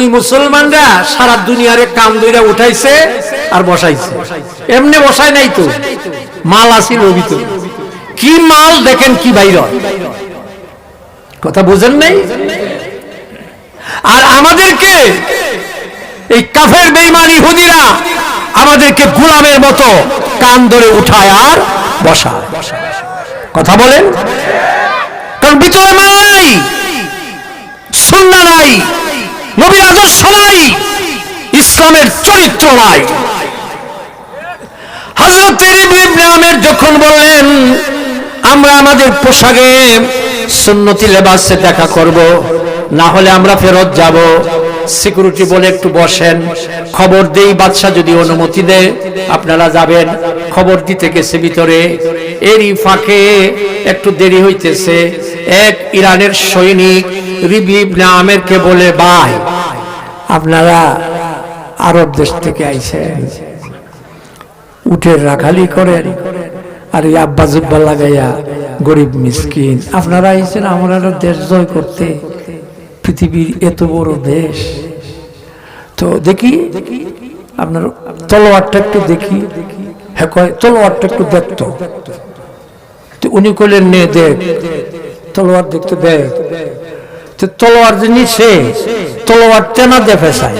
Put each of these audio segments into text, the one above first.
ওই মুসলমানরা সারা দুনিয়ারে কাম দইরা উঠাইছে আর বসাইছে। এমনি বসায় নাই তো। মাল আসিল ভিতরে। কি মাল দেখেন কি বাইর কথা বুঝেন নাই? আর আমাদেরকে এই কাফের বেইমানি হুদিরা আমাদেরকে গোলামের মতো কান ধরে উঠায় আর বসা কথা বলেন? কারণ ভিতরে মাল নাই, সুন্না নাই। নবীর আদর্শ নাই, ইসলামের চরিত্র নাই। হজরত ইবনে যখন বললেন, আমরা আমাদের পোশাকে সুন্নতি লেবাসে দেখা করব, না হলে আমরা ফেরত যাব। সিকিউরিটি বলে একটু বসেন। খবর দেই, বাদশাহ যদি অনুমতি দেয়, আপনারা যাবেন। খবর দিতে গেছে ভিতরে। এরই ফাঁকে একটু দেরি হইতেছে। এক ইরানের সৈনিক রিবিব নামেরকে বলে, ভাই, আপনারা আরব দেশ থেকে আইছেন উঠে রাখালি করেন আর এই আব্বা জুব্বা লাগাইয়া গরিব মিসকিন। আপনারা আইছেন আমরা দেশ জয় করতে। পৃথিবীর এত বড় দেশ। তো দেখি, আপনার তলোয়ারটা একটু দেখি। হ্যাঁ কয়, তলোয়ারটা একটু দেখতো। উনি কইলেন, নে, দেখ। তলোয়ার দেখতে দেখ। তো তলোয়ার যে নিছে তলোয়ার তেনা দেখে চায়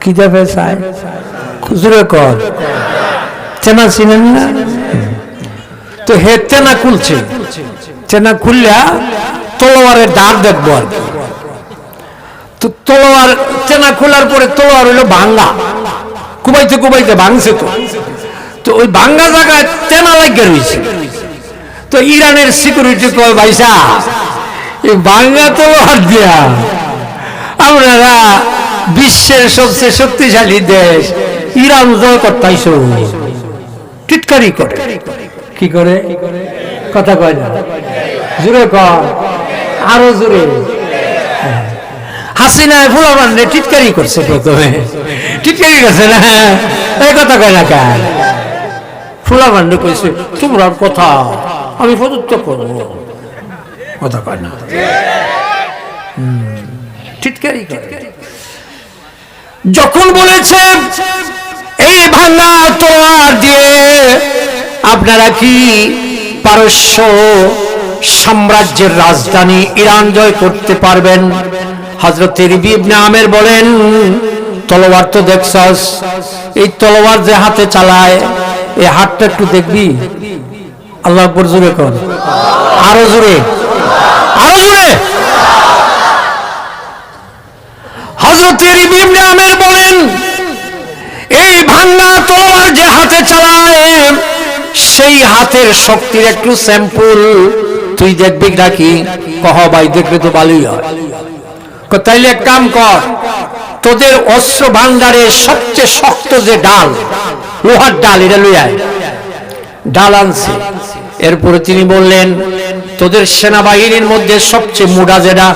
কি দেখে চায় খুচরে কর। চেনা চিনেন না? তো হে চেনা খুলছে। চেনা খুললা তলোয়ারের দাঁত দেখব আর। তো তলোয়ার চেনা খোলার পরে তলোয়ার হইল ভাঙ্গা। কুবাইতে কুবাইতে ভাঙছে তো। তো ওই ভাঙ্গা জায়গায় চেনা লাগিয়ে রয়েছে। তো ইরানের সিকিউরিটি কয়, ভাইসা ভাঙ্গা তলোয়ার দিয়া। আপনারা বিশ্বের সবচেয়ে শক্তিশালী দেশ, ইরান জয় করতাইছ টিটকারি করে। কি করে? কথা কয় না। জুড়ে কর আরও জুড়ে হাসিনায় ফুলা বান্ধে টিটকারি করছে প্রথমে। টিটকারি করছে না? এই কথা কয় না কার ফুলা বান্ধে কইছে তোমরা কথা আমি পদত্যাগ করব। কথা কয় না। টিটকারি যখন বলেছে, এই ভাঙা তোয়ার দিয়ে আপনারা কি পারস্য সাম্রাজ্যের রাজধানী ইরান জয় করতে পারবেন? হজরত আমের বলেন, তলোয়ার তো দেখছস, এই তলোয়ার যে হাতে চালায়, এই হাতটা একটু দেখবি? আল্লাহ জোরে কর। আরও জোরে। আরও জোরে হজরত ইবনে আমের বলেন, এই ভাঙ্গা তলোয়ার যে হাতে চালায়, সেই হাতের শক্তির একটু স্যাম্পল। তুই দেখবি নাকি? কহ ভাই, দেখলে তো ভালোই হয়। তাইলে এক কাম কর, তোদের অস্ত্র ভান্ডারের সবচেয়ে শক্ত যে ডাল, লোহার ডাল, এটা লই আয়। ডাল আনছে। এরপরে তিনি বললেন তোদের সেনাবাহিনীর মধ্যে সবচেয়ে মুডা যেটা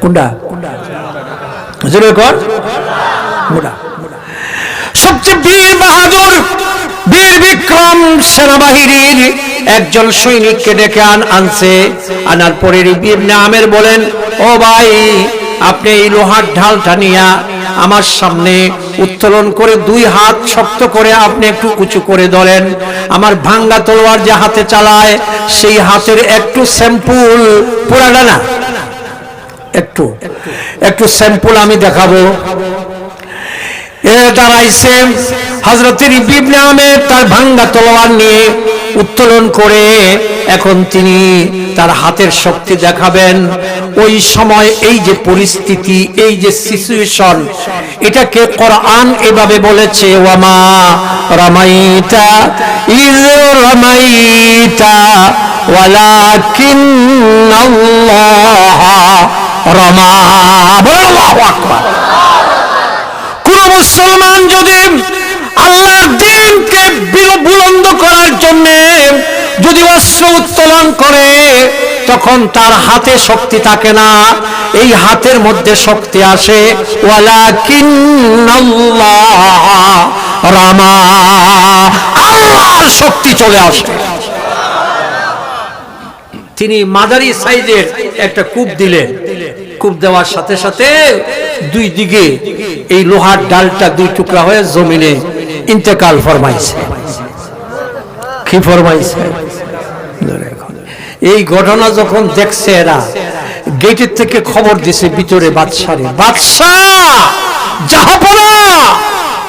কোনটা? সবচেয়ে বাহাদুর সেনাবাহিনীর একজন সৈনিককে আনার পরে বলেন, ও ভাই, আপনি এই লোহার ঢালটা নিয়া আমার সামনে উত্তোলন করে দুই হাত শক্ত করে আপনি একটু উঁচু করে ধরেন। আমার ভাঙ্গা তলোয়ার যে হাতে চালায়, সেই হাতের একটু স্যাম্পুল পুরানা না? একটু একটু স্যাম্পল আমি দেখাবো। এ দাঁড়াইছে হজরতের ইবনে আমের তার ভাঙ্গা তলোয়ার নিয়ে। উত্তোলন করে এখন তিনি তার হাতের শক্তি দেখাবেন। ওই সময় এই যে পরিস্থিতি, এই যে সিচুয়েশন এটাকে কোরআন এভাবে বলেছে, ওয়ামা রামাইতা ইজ রামাইতা ওয়ালাকিন রমা তখন তার হাতে শক্তি থাকে না। এই হাতের মধ্যে শক্তি আসে রামা। আল্লাহর শক্তি চলে আসে। তিনি মাদারি সাইজের একটা কূপ দিলেন। কূপ দেওয়ার সাথে সাথে দুই দিকে এই লোহার ডালটা দুই টুকরা হয়ে জমিনে ইন্তেকাল ফরমাইছে। কি ফরমাইছে? এই ঘটনা যখন দেখছে এরা, গেটের থেকে খবর দিছে ভিতরে বাদশারে। বাদশাহ! জাহাপনা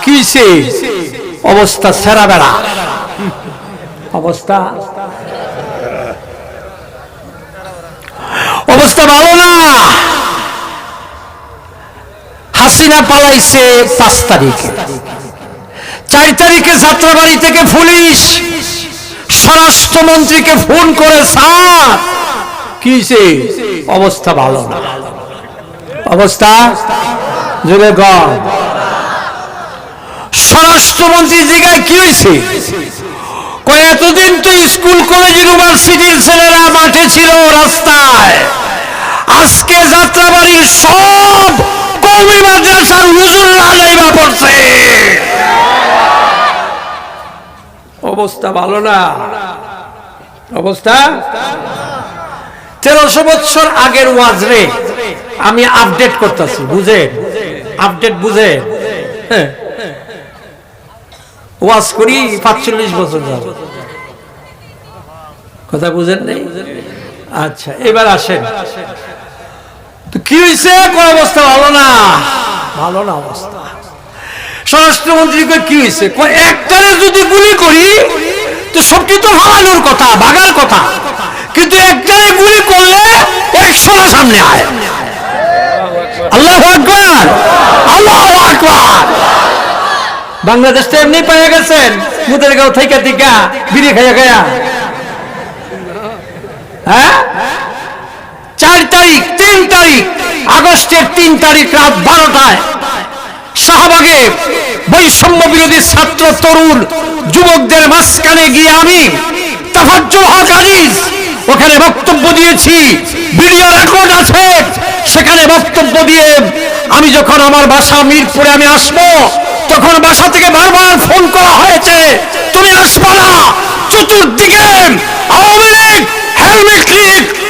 কিছে অবস্থা সেরা বেড়া। অবস্থা? অবস্থা ভালো না। হাসিনা পালাইছে পাঁচ তারিখে। চার তারিখে যাত্রাবাড়ি থেকে পুলিশ স্বরাষ্ট্রমন্ত্রীকে ফোন করে, স্যার কিছে অবস্থা ভালো না। অবস্থা জুড়ে গড় স্বরাষ্ট্রমন্ত্রী জিগায় কি হয়েছে এতদিন তো স্কুল, কলেজ, ইউনিভার্সিটির ছেলেরা মাঠে ছিল রাস্তায়। আজকে যাত্রাবাড়ির সব কৌমি মাদ্রাসার হুজুররা লাইবা পড়ছে। অবস্থা ভালো না। অবস্থা? তেরোশো বৎসর আগের ওয়াজরে আমি আপডেট করতেছি, বুঝে? আপডেট বুঝে? হ্যাঁ। ওয়াজ করি পাঁচচল্লিশ বছর যাবে কথা বুঝেন নেই? আচ্ছা এবার আসেন। কি হয়েছে অবস্থা? ভালো না। ভালো না অবস্থা। স্বরাষ্ট্রমন্ত্রীকে কি হয়েছে? একটারে যদি গুলি করি, তো সবটি তো হারানোর কথা ভাগার কথা। কিন্তু একটারে গুলি করলে একশো না সামনে আয়। আল্লাহ আকবার। আল্লাহ আকবার। বাংলাদেশ তো এমনি পেয়ে গেছেন মুদের গাও থেকে দিকা, বিড়ি খাইয়া খাইয়া। হ্যাঁ? চার তারিখ, তিন তারিখ, আগস্টের তিন তারিখ রাত বারোটায়। শাহবাগে বৈষম্য বিরোধী ছাত্র, তরুণ, যুবকদের মাঝখানে গিয়ে আমি তাফাজ্জুল হক আজিজ ওখানে বক্তব্য দিয়েছি। ভিডিও রেকর্ড আছে। সেখানে বক্তব্য দিয়ে আমি যখন আমার বাসা মিরপুরে আমি আসব, তখন বাসা থেকে বারবার ফোন করা হয়েছে, তুমি আসবা না। চতুর্দিকে আওয়ামী লীগ, হেলমেট লীগ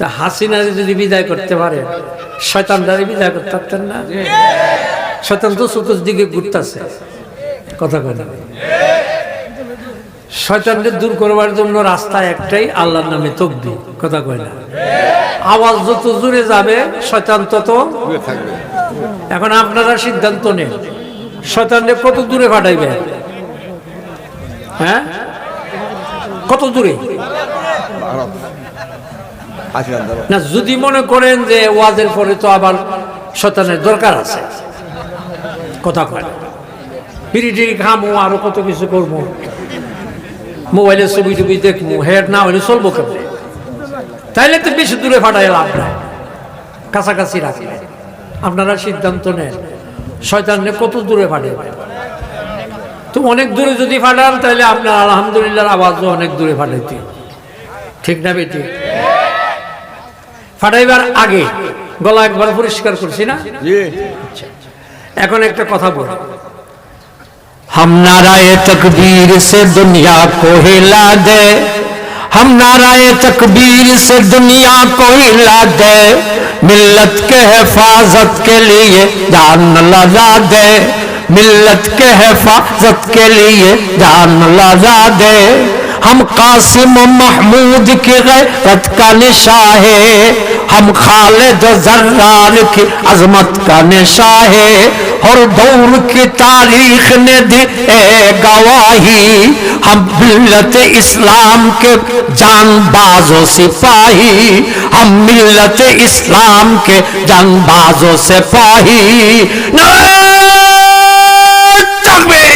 তা হাসিনারে যদি বিদায় করতে পারে শয়তানদারে বিদায় করতে পারতেন না? শয়তান তো চতুর দিকে ঘুরতেছে। কথা না। শয়তানকে দূর করবার জন্য রাস্তা একটাই, আল্লাহর নামে তকবি কথা কয় না। আওয়াজ যত জুড়ে যাবে, শয়তান তত এখন আপনারা সিদ্ধান্ত নেন, শয়তানকে কত দূরে পাঠাইবে? হ্যাঁ? কত দূরে? না, যদি মনে করেন যে ওয়াজের পরে তো আবার শতানের দরকার আছে, কথা কয় বিড়ি খামো আরও কত কিছু করব। মোবাইলে ছবি টবি দেখব, হেড না হলে চলবো কেমন? তাইলে তো বেশি দূরে ফাটাই লাভ নাই। কাছাকাছি রাখলে আপনারা সিদ্ধান্ত নেন, শয়তানে কত দূরে ফাটে। তো অনেক দূরে যদি ফাটান তাহলে আপনার আলহামদুলিল্লাহ আওয়াজও অনেক দূরে ফাটাইতে। ঠিক না বেটি? ফাটাইবার আগে গলা একবার পরিষ্কার করছি না এখন একটা কথা বল हम नाराए तकबीर से दुनिया को हिला दे हम नाराए तकबीर से दुनिया को हिला दे मिल्लत के हिफाजत के लिए जान लगा दे मिल्लत के हिफाजत के लिए जान लगा दे ہم قاسم محمود کی غیرت کا نشاں ہے، ہم خالد زرار کی عظمت کا نشاں ہے۔ اور دور کی تاریخ نے دی اے گواہی، ہم ملت اسلام کے جانباز و سپاہی۔ ہم ملت اسلام کے جانباز و سپاہی۔ نعرہ تکبیر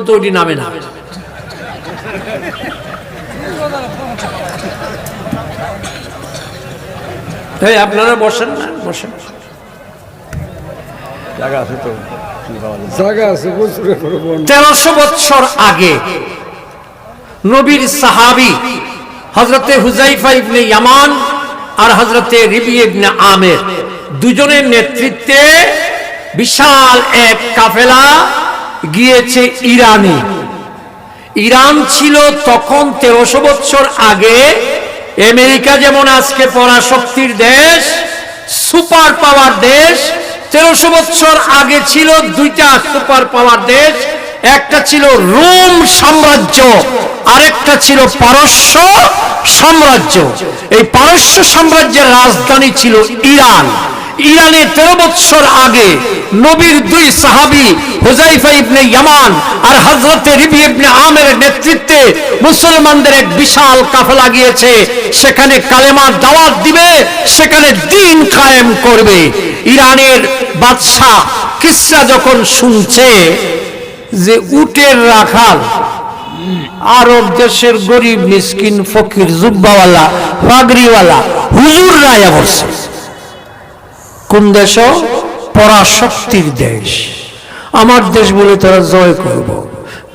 তো ওটি নামে না। এই আপনারা বসেন না বসেন। জায়গা আছে তো জায়গা আছে বছরের পরে বন্যা তেরোশো বৎসর আগে নবীর সাহাবি হজরতে হুজাইফা ইবনে ইয়ামান আর হজরতে রিবি ইবনে আমের দুজনের নেতৃত্বে বিশাল এক কাফেলা গিয়েছে ইরানে। ইরান ছিল তখন তেরোশো বৎসর আগে আমেরিকা যেমন আজকে পরাশক্তির দেশ, সুপার পাওয়ার দেশ, তেরোশো বৎসর আগে ছিল দুইটা সুপার পাওয়ার দেশ, একটা ছিল রোম সাম্রাজ্য, আরেকটা ছিল পারস্য সাম্রাজ্য। এই পারস্য সাম্রাজ্যের রাজধানী ছিল ইরান। ইরানে তেরো বৎসর আগে নবীর দুই সাহাবি হুজাইফা ইবনে ইয়ামান আর হযরতে রিবি ইবনে আমের নেতৃত্বে মুসলমানদের এক বিশাল কাফেলা গিয়েছে। সেখানে কালেমার দাওয়াত দিবে, সেখানে দিন কায়েম করবে। ইরানের বাদশাহ কিসরা যখন শুনছে যে উটের রাখাল, আরব দেশের গরিব, মিসকিন, ফকির, জুব্বাওয়ালা, পাগড়িওয়ালা হুজুর রায়া বসে কোন দেশ? পরাশক্তির দেশ। আমার দেশ বলে তারা জয় করব।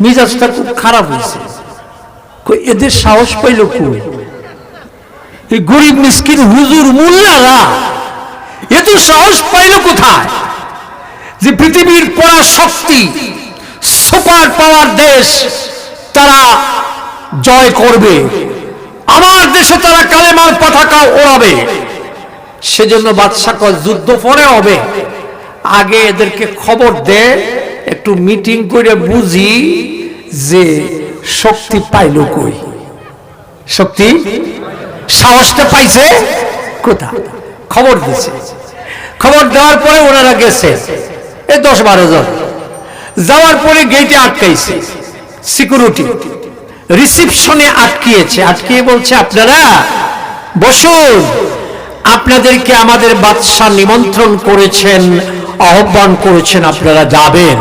মিজাজটা খুব খারাপ হয়েছে। এদের সাহস পাইল কই? এই গরিব মিসকিন হুজুর মোল্লারা এত সাহস পাইল কোথায়? যে পৃথিবীর পরাশক্তি, সুপার পাওয়ার দেশ তারা জয় করবে। আমার দেশে তারা কালেমার পতাকা ওড়াবে। সেজন্য বাদশা কয়, যুদ্ধ পরে হবে। আগে এদেরকে খবর দে, একটু মিটিং করে বুঝি যে শক্তি পাইল কই। শক্তি? সাহসটা পাইছে কোথা খবর দিছে। খবর দেওয়ার পরে ওনারা গেছে। এই দশ বারো জন। যাওয়ার পরে গেটে আটকাইছে। সিকিউরিটি রিসিপশনে আটকিয়েছে। আটকিয়ে বলছে, আপনারা বসুন। আপনাদেরকে আমাদের বাদশাহ নিমন্ত্রণ করেছেন, আহ্বান করেছেন, আপনারা যাবেন।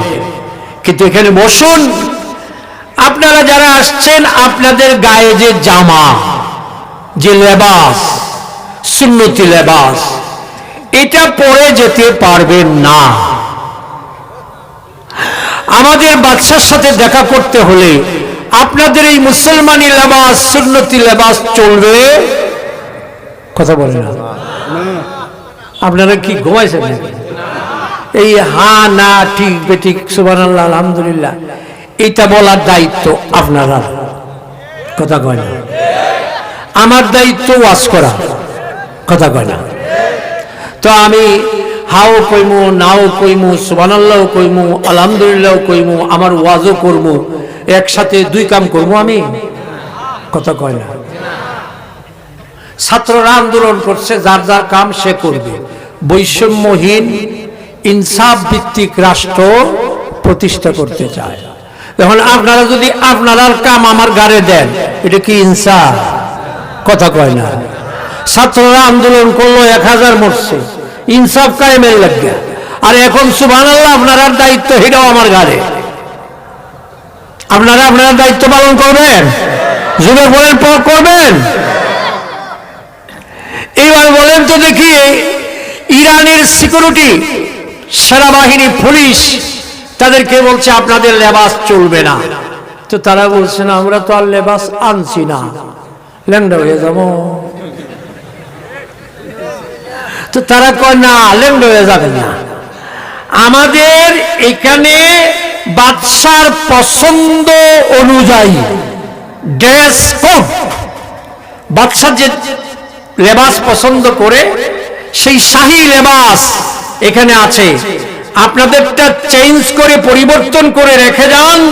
কিন্তু এখানে বসুন। আপনারা যারা আসছেন, আপনাদের গায়ে যে জামা, যে লেবাস, সুন্নতি লেবাস, এটা পরে যেতে পারবেন না। আমাদের বাদশার সাথে দেখা করতে হলে আপনাদের এই মুসলমানি লেবাস, সুন্নতি লেবাস চলবে। কথা বলে না। আপনারা কি ঘুমাইছেন এই হা, না, ঠিক, বেঠিক সুবান আলহামদুলিল্লাহ এটা বলার দায়িত্ব আপনারা। কথা কয় না। আমার দায়িত্ব ওয়াজ করা। কথা কয় না। তো আমি হাও কইমু, নাও কইমু সুবহানাল্লাহ কইমু আলহামদুলিল্লাহ কইমু, আমার ওয়াজও করমু, একসাথে দুই কাম করব আমি। কথা কয় না। ছাত্ররা আন্দোলন করছে, যার যার কাম সে করবে। বৈষম্যহীন, ইনসাফ ভিত্তিক রাষ্ট্র প্রতিষ্ঠা করতে চায়। এখন আপনারা যদি আপনার কাম আমার গাড়ে দেন, এটা কি ইনসাফ? কথা কয় না। ছাত্ররা আন্দোলন করল, এক হাজার মরছে। ইনসাফ কায়েমের লাগে আর এখন সুবান আল্লাহ আপনার দায়িত্ব এটাও আমার গাড়ে আপনারা আপনারা দায়িত্ব পালন করবেন? যুগে বলেন করবেন? বলেন তো দেখি, ইরানের সিকিউরিটি সেনাবাহিনী, পুলিশ, তাদেরকে বলছে আপনাদের লেবাস চলবে না। তো তারা বলছে, না, আমরা তো আর লেবাস আনছি না। ল্যাংডা হয়ে যাব। তো তারা কয়, না, ল্যাংডা হয়ে যাবে না। আমাদের এখানে বাদশার পছন্দ অনুযায়ী, ড্রেস কোড বাদশাহ যে লেবাস পছন্দ করে, সেই শাহী লেবাস এখানে আছে। আপনাদেরটা চেঞ্জ করে, পরিবর্তন করে রেখে যান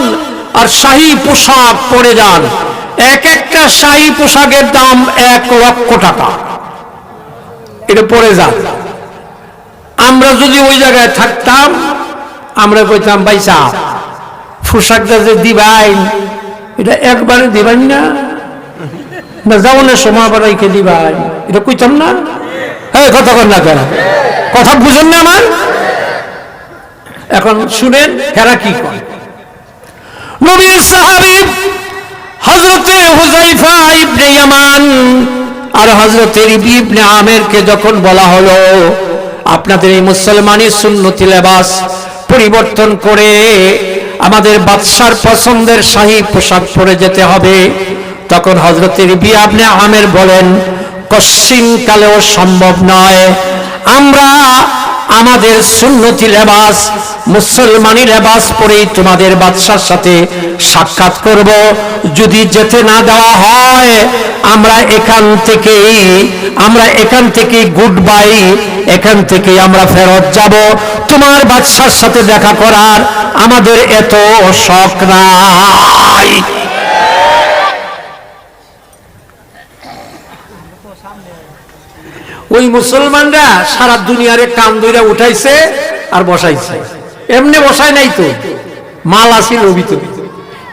আর শাহী পোশাক পরে যান। এক একটা শাহী পোশাকের দাম এক লক্ষ টাকা। এটা পরে যান। আমরা যদি ওই জায়গায় থাকতাম, আমরা কইতাম, ভাই সাহ, পোশাকটা যে দিবাইন, এটা একবারে দিবেন না। না সময় আবার দিবাই এটা কইতাম না? হ্যাঁ কথা কর না কেন কথা বুঝেন না আমার? এখন শুনেন, হেরা কি কয়? নবীর সাহাবী হযরতে হুযায়ফা ইবনে ইয়ামান আর হযরতে ইবনে আমেরকে যখন বলা হলো, আপনাদের এই মুসলমানি সুন্নতি লেবাস পরিবর্তন করে আমাদের বাদশার পছন্দের শাহী পোশাক পরে যেতে হবে, তখন হজরতের বিয়ে আপনি আমের বলেন কশ্চিন কালেও সম্ভব নয়। আমরা আমাদের সুন্নতি লেবাস, মুসলমানি লেবাস পরেই তোমাদের বাদশার সাথে সাক্ষাৎ করব। যদি যেতে না দেওয়া হয়, আমরা এখান থেকেই, আমরা এখান থেকে গুড বাই এখান থেকে আমরা ফেরত যাব। তোমার বাদশার সাথে দেখা করার আমাদের এত শখ নাই। ওই মুসলমানরা সারা দুনিয়ারে কান দইরা উঠাইছে আর বসাইছে। এমনি বসায় নাই তো। মাল আসিল ভিতর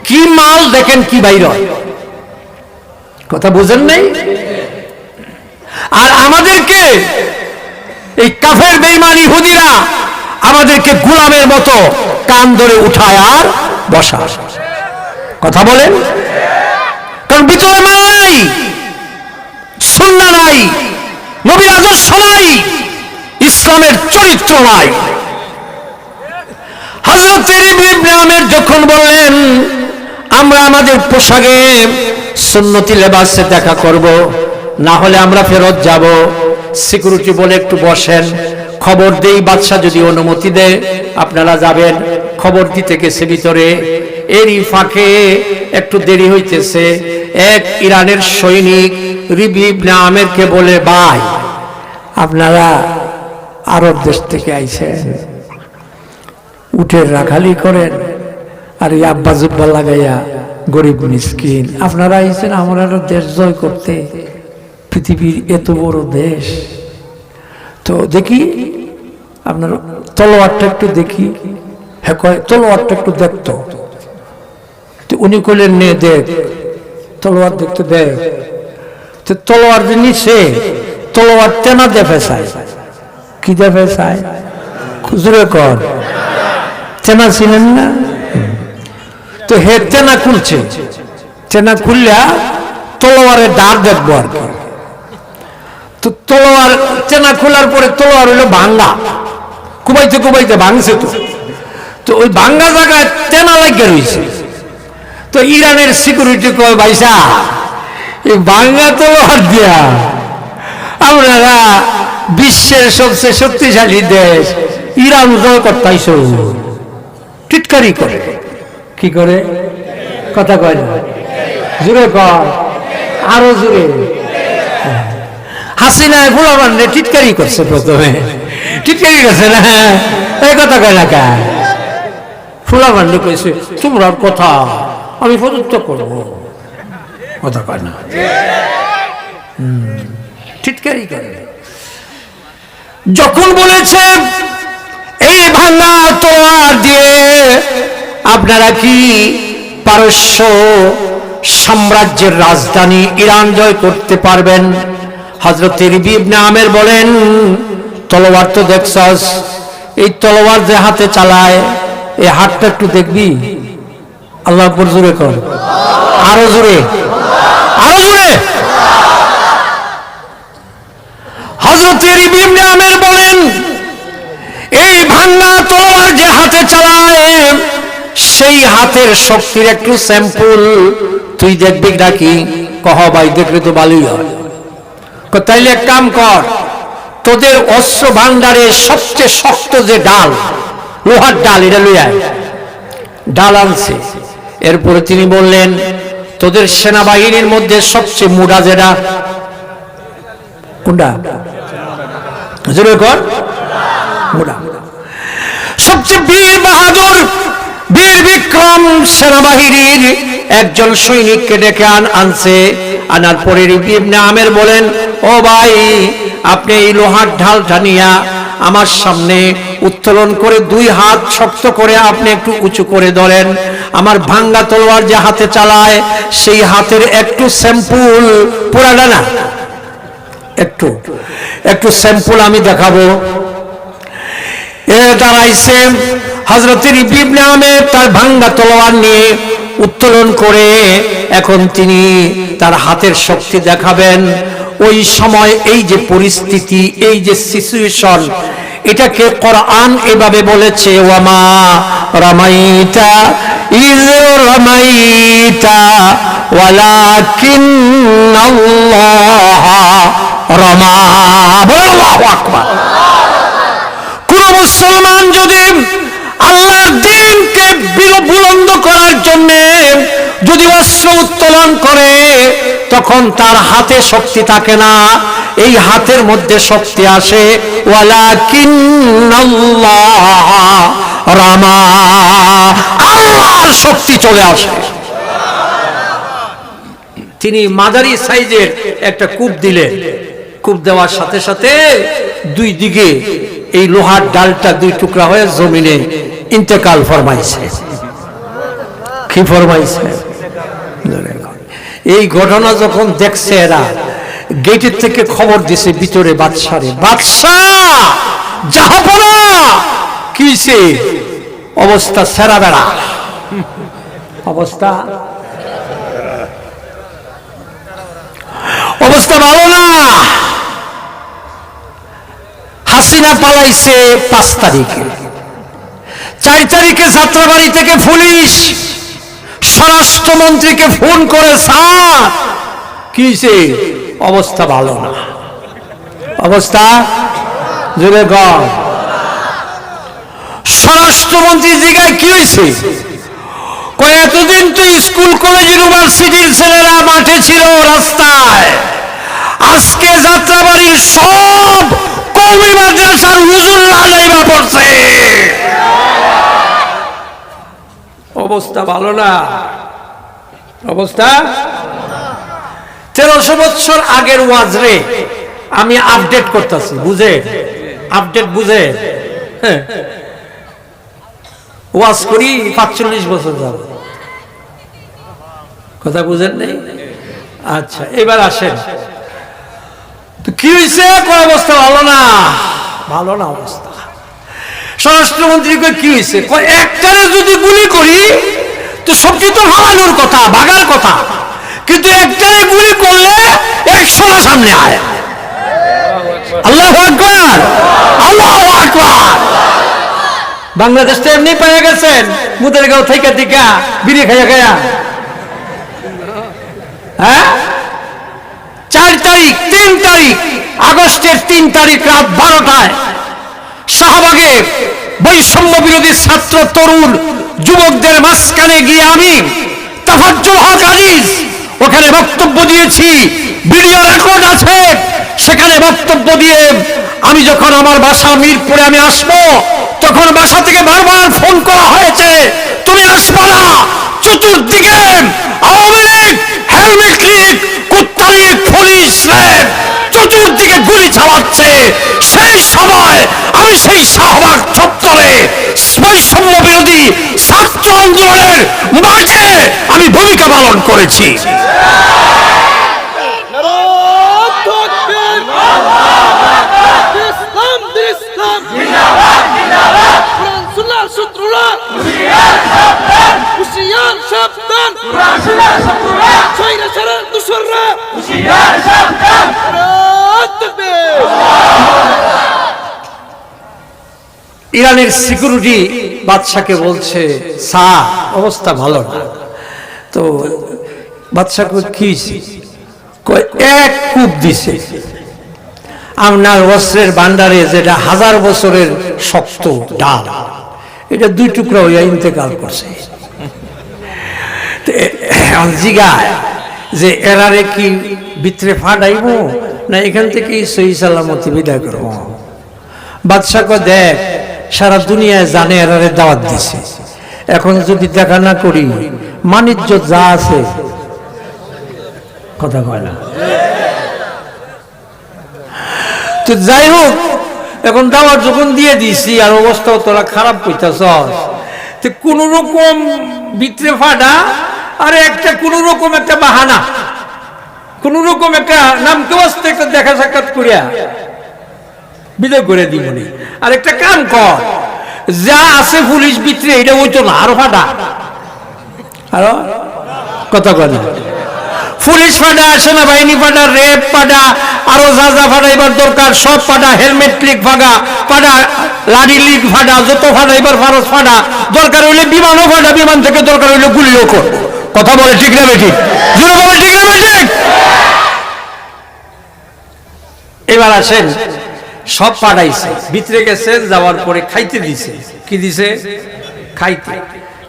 কি মাল দেখেন কি বাইর কথা বুঝেন নাই? আর আমাদেরকে এই কাফের বেইমানি হুদিরা আমাদেরকে গোলামের মতো কান ধরে উঠায় আর বসা কথা বলেন? কারণ ভিতরে মাল নাই, সুন্না নাই। নবীর আদর্শ নাই, ইসলামের চরিত্র নাই। হজরত আমের যখন বললেন, আমরা আমাদের পোশাকে সুন্নতি লেবাসে দেখা করব, না হলে আমরা ফেরত যাব। সিকিউরিটি বলে একটু বসেন। খবর দেই, বাদশাহ যদি অনুমতি দেয়, আপনারা যাবেন। খবর দিতে গেছে ভিতরে। এরই ফাঁকে একটু দেরি হইতেছে। এক ইরানের সৈনিক রিবিব আমেরকে বলে ভাই। আপনারা আরব দেশ থেকে আইছেন। উঠে রাখালি করেন। আর এই আব্বা জুব্বা লাগাইয়া গরিব মিসকিন। আপনারা আইছেন আমরা দেশ জয় করতে। পৃথিবীর এত বড় দেশ। তো দেখি, আপনার তলোয়ারটা একটু দেখি। হ্যাঁ কয়, তলোয়ারটা একটু দেখতো। উনি কইলেন, নে দেখ। তলোয়ার দেখতে দেখ। তো তলোয়ার যে নিছে তলোয়ার তেনা দেখে চায় কি দেখে চায় খুচরে কর। চেনা ছিলেন না? তো হে চেনা খুলছে। চেনা খুললা তলোয়ারের দাঁড় দেখব আর কি। তো তলোয়ার চেনা খোলার পরে তলোয়ার হইল ভাঙ্গা। কুবাইতে কুবাইতে ভাঙছে তো। তো ওই ভাঙ্গা জায়গায় তেনা লাগিয়ে রয়েছে। তো ইরানের সিকিউরিটি কয় ভাইসা এই ভাঙ্গা তলোয়ার দিয়া। আপনারা বিশ্বের সবচেয়ে শক্তিশালী দেশ, ইরান জয় করতাইছ। টিটকারি করে। কি করে? কথা কয় জুড়ে কর আরও জুড়ে হাসিনায় ভোলা বান্ধে টিটকারি করছে প্রথমে। টিটকারি করছে না। এই কথা কয় না কা? ফুলা বান্ধে কইছে তোমরা কথা আমি প্রযুক্ত করব। কথা কয় না। হুম, টিটকারি করে। যখন বলেছে এই ভাঙা তোয়ার দিয়ে আপনারা কি পারস্য সাম্রাজ্যের রাজধানী ইরান জয় করতে পারবেন? হজরত ইবনে আমের বলেন তলোয়ার তো দেখছস এই তলোয়ার যে হাতে চালায় এই হাতটা একটু দেখবি? আল্লাহ জোরে কর। আরও জোরে। আরও জোরে হজরত আমের বলেন, এই ভাঙ্গা যে হাতে চালায়, সেই হাতের শক্তির একটু স্যাম্পল তুই দেখবি নাকি কহ ভাই তো হয়। তাইলে এক কাম কর, তোদের অস্ত্র ভান্ডারে সবচেয়ে শক্ত যে ডাল, লোহার ডাল, এটা ডাল আনছে। এরপরে তিনি বললেন তোদের সেনাবাহিনীর মধ্যে সবচেয়ে মুডা যেটা? কোনটা? সবচেয়ে বীর বাহাদুর, বীর বিক্রম সেনাবাহিনীর একজন সৈনিককে ডেকে আন, আনছে। আনার পরে ইবনে আমের বলেন, ও ভাই, আপনি এই লোহার ঢালটা নিয়া আমার সামনে উত্তোলন করে দুই হাত শক্ত করে আপনি একটু উঁচু করে ধরেন। আমার ভাঙ্গা তলোয়ার যে হাতে চালায়, সেই হাতের একটু স্যাম্পুল পুরাটা না একটু একটু স্যাম্পুল আমি দেখাবো। দাঁড়াইছে তার ভাঙ্গা তলোয়ার নিয়ে উত্তোলন করে। এখন তিনি তার হাতের শক্তি দেখাবেন। ওই সময় এই যে পরিস্থিতি, এই যে সিচুয়েশন এটাকে কোরআন এভাবে বলেছে, ওয়ামা রামাইতা ইজ রামাইতা ওয়ালাকিন রমা। বলো আল্লাহু আকবার। কোন মুসলমান যদি আল্লাহর দিনকে বিল- বুলন্দ করার জন্য যদি অস্ত্র উত্তোলন করে, তখন তার হাতে শক্তি থাকে না। এই হাতের মধ্যে শক্তি আসে রামা। আল্লাহর শক্তি চলে আসে। তিনি মাঝারি সাইজের একটা কূপ দিলেন। কূপ দেওয়ার সাথে সাথে দুই দিকে এই লোহার ডালটা দুই টুকরা হয়ে জমিনে ইন্তেকাল ফরমাইছে। কি ফরমাইছে? এই ঘটনা যখন দেখছে এরা গেটের থেকে খবর দিছে, ভিতরে বাদশারে। বাদশাহ জাহাপনা কিছে অবস্থা সেরা বেড়া। অবস্থা? অবস্থা ভালো না। হাসিনা পালাইছে পাঁচ তারিখে। চার তারিখে যাত্রাবাড়ি থেকে পুলিশ স্বরাষ্ট্রমন্ত্রীকে ফোন করে, স্যার কিছে অবস্থা ভালো না। অবস্থা জোরে গড় স্বরাষ্ট্রমন্ত্রী জিগায় কি হয়েছে? এতদিন তো স্কুল, কলেজ, ইউনিভার্সিটির ছেলেরা মাঠে ছিল রাস্তায়। আজকে যাত্রাবাড়ির সব কৌমি মাদ্রাসার হুজুর লাগাইবা পড়ছে অবস্থা ভালো না। অবস্থা তেরোশো বৎসর আগের ওয়াজরে আমি আপডেট করতেছি, বুঝে? আপডেট বুঝে? হ্যাঁ। ওয়াজ করি পাঁচচল্লিশ বছর যাব। কথা বুঝেন নেই? আচ্ছা এবার আসেন। কি হয়েছে কোন অবস্থা? ভালো না? ভালো না অবস্থা। স্বরাষ্ট্রমন্ত্রী কি হয়েছে একটারে যদি গুলি করি, তো সবজি তো ভাগানোর কথা ভাগার কথা। কিন্তু একটারে গুলি করলে একশো না সামনে আয়। আল্লাহ আকবার। আল্লাহ আকবার। বাংলাদেশ তো এমনি পেয়ে গেছেন মুদের গাঁও থেকে দিকা বিড়ি খাইয়া খাইয়া হ্যাঁ? চার তারিখ, তিন তারিখ, আগস্টের তিন তারিখ রাত বারোটায় শাহবাগে বৈষম্য বিরোধী ছাত্র তরুণ যুবকদের মাঝখানে গিয়ে আমি তাফাজ্জুল হক আজিজ ওখানে বক্তব্য দিয়েছি, ভিডিও রেকর্ড আছে, সেখানে বক্তব্য দিয়ে আমি যখন আমার বাসা মিরপুরে আমি আসব, তখন বাসা থেকে বারবার ফোন করা হয়েছে, তুমি আসবা না, চতুর্দিকে Awami League helmet league police চতুর্দিকে গুলি চালাচ্ছে। সেই সময় আমি সেই শাহবাগ চত্বরে বৈষম্য বিরোধী ছাত্র আন্দোলনের মাঝে আমি ভূমিকা পালন করেছি। ইরানের সিকিউরিটি বাদশাকে বলছে সা অবস্থা ভালো না। বাদশাকে কি এক কূপ দিছে। আপনার বস্ত্রের ভান্ডারে যেটা হাজার বছরের শক্ত ডাল, এটা দুই টুকরা হইয়া ইন্তেকাল করছে। জিগায় যে এরারে কি ভিতরে ফাটাইব না এখান থেকে সহি সালামতি বিদায় করব? বাদশাহ দেখ, সারা দুনিয়ায় জানে এরারে দাওয়াত দিছে। এখন যদি দেখা না করি, মানিজ্য যা আছে কথা কয় না। তো যাই হোক, এখন দাওয়াত যখন দিয়ে দিছি, আর অবস্থাও তোরা খারাপ কইতাছ তো কোন রকম বিত্রে ফাটা, আর একটা কোন রকম একটা বাহানা কোন রকম একটা নাম কেউ আসতে একটা দেখা সাক্ষাৎ করিয়া বিদায় করে দিব আর একটা কাম কর, যা আছে পুলিশ ভিতরে, এটা ওই তো না, আরও ফাটা। আরও কথা না। পুলিশ ফাটা, সেনাবাহিনী ফাটা, রেপ ফাটা, আরও যা যা ফাটা, এবার দরকার সব ফাটা, হেলমেট লিক ফাটা ফাটা লাড়ি লিক ফাটা যত ফাটা, এবার ফারস ফাটা, দরকার হইলে বিমানও ফাটা, বিমান থেকে দরকার হইলে গুলিও কর। কথা বলে ঠিক না বেঠিক? জুড়ে বলে ঠিক না বেঠিক? এবার আসেন, সব পাঠাইছে ভিতরে গেছে, যাওয়ার পরে খাইতে দিছে। কি দিছে? খাইতে।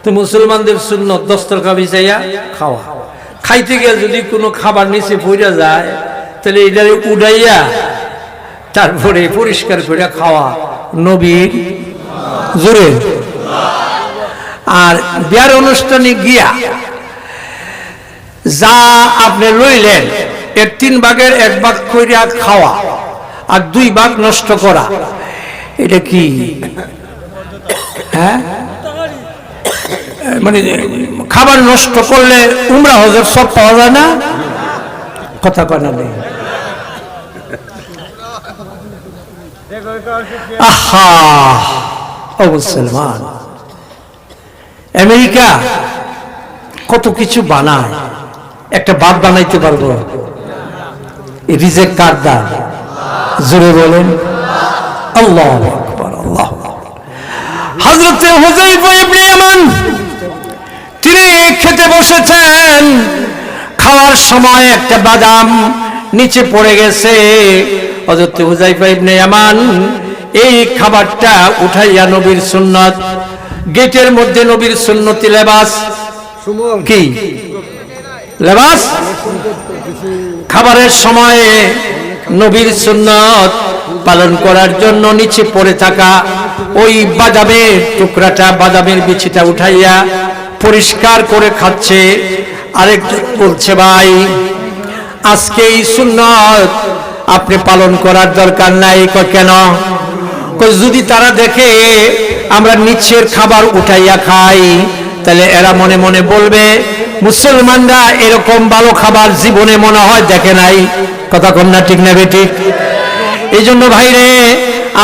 তো মুসলমানদের শূন্য দস্তরকা বিছাইয়া খাওয়া। খাইতে গিয়ে যদি কোনো খাবার নিচে পড়ে যায়, তাহলে এটা উড়াইয়া তারপরে পরিষ্কার করে খাওয়া নবীর জোরে। আর বিয়ার অনুষ্ঠানে গিয়া যা আপনি লইলেন, এর তিন ভাগের এক ভাগ কইরা খাওয়া আর দুই ভাগ নষ্ট করা। এটা কি? হ্যাঁ? মানে খাবার নষ্ট করলে উমরা হজের সব পাওয়া যায় না? কথা কয় না নেই আহা, ও আমেরিকা কত কিছু বানায়, একটা বাদ বানাইতে পারব? রিজেক্ট কার দান জোরে বলেন। আল্লাহ আকবার, আল্লাহ হযরতে হুযায়ফা ইবনে ইয়ামান তিনি খেতে বসেছেন। খাওয়ার সময় একটা বাদাম নিচে পড়ে গেছে। হযরতে হুযায়ফা ইবনে ইয়ামান এই খাবারটা উঠাইয়া নবীর সুন্নাত গেটের মধ্যে নবীর সুন্নতি লেবাস। কি? লেবাস? খাবারের সময়ে নবীর সুন্নত পালন করার জন্য নিচে পড়ে থাকা ওই বাদামের টুকরাটা বাদামের বিছিটা উঠাইয়া পরিষ্কার করে খাচ্ছে। আরেকজন বলছে, ভাই আজকে এই সুন্নত আপনি পালন করার দরকার নাই। কেন? যদি তারা দেখে আমরা নিচের খাবার উঠাইয়া খাই, তাহলে এরা মনে মনে বলবে, মুসলমানরা এরকম ভালো খাবার জীবনে মনে হয় দেখে নাই। কথা কম না, ঠিক না বেঠিক এই জন্য ভাইরে,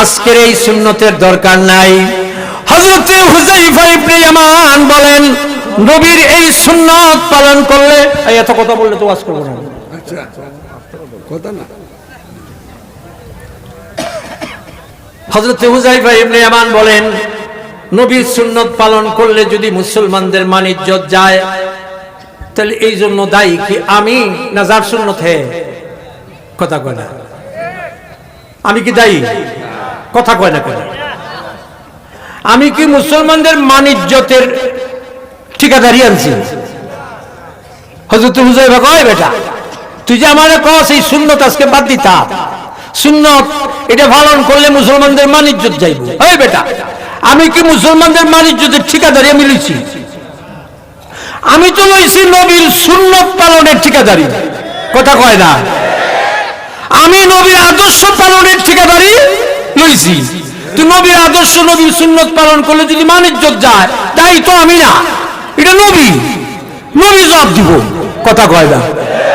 আজকের এই সুন্নতের দরকার নাই। হযরতে হুযাইফা ইবনে বলেন নবীর এই সুন্নত পালন করলে এই এত কথা বললে তো ওয়াজ করব না। আচ্ছা কথা না। হজরত হুজাইফা ইবনে বলেন নবীর সুন্নত পালন করলে যদি মুসলমানদের মান ইজ্জত যায় তাহলে এই জন্য দায়ী কি আমি না যার সুন্নত হে? কথা কয় না। আমি কি দায়ী? কথা কয় না কেন? আমি কি মুসলমানদের মান ইজ্জতের ঠিকাদারি আনছি। হজরত কয়, বেটা, তুই যে আমার কস এই সুন্নত আজকে বাদ দিতা। সুন্নত এটা পালন করলে মুসলমানদের মান ইজ্জত যাইব। বেটা, আমি কি মুসলমানদের মান ইজ্জতের ঠিকাদারি আমি লইছি? আমি তো লইছি নবীর সুন্নত পালনের ঠিকাদারি। কথা কয় না। আমি নবীর আদর্শ পালনের ঠিকাদারি লইছি। তুই নবীর আদর্শ, নবীর সুন্নত পালন করলে যদি মান ইজ্জত যায়, তাই তো আমি না। এটা নবী। নবী জবাব দিব। কথা কয় না।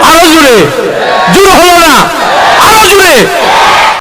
আরও জুড়ে জোর হলো না। আরও জুড়ে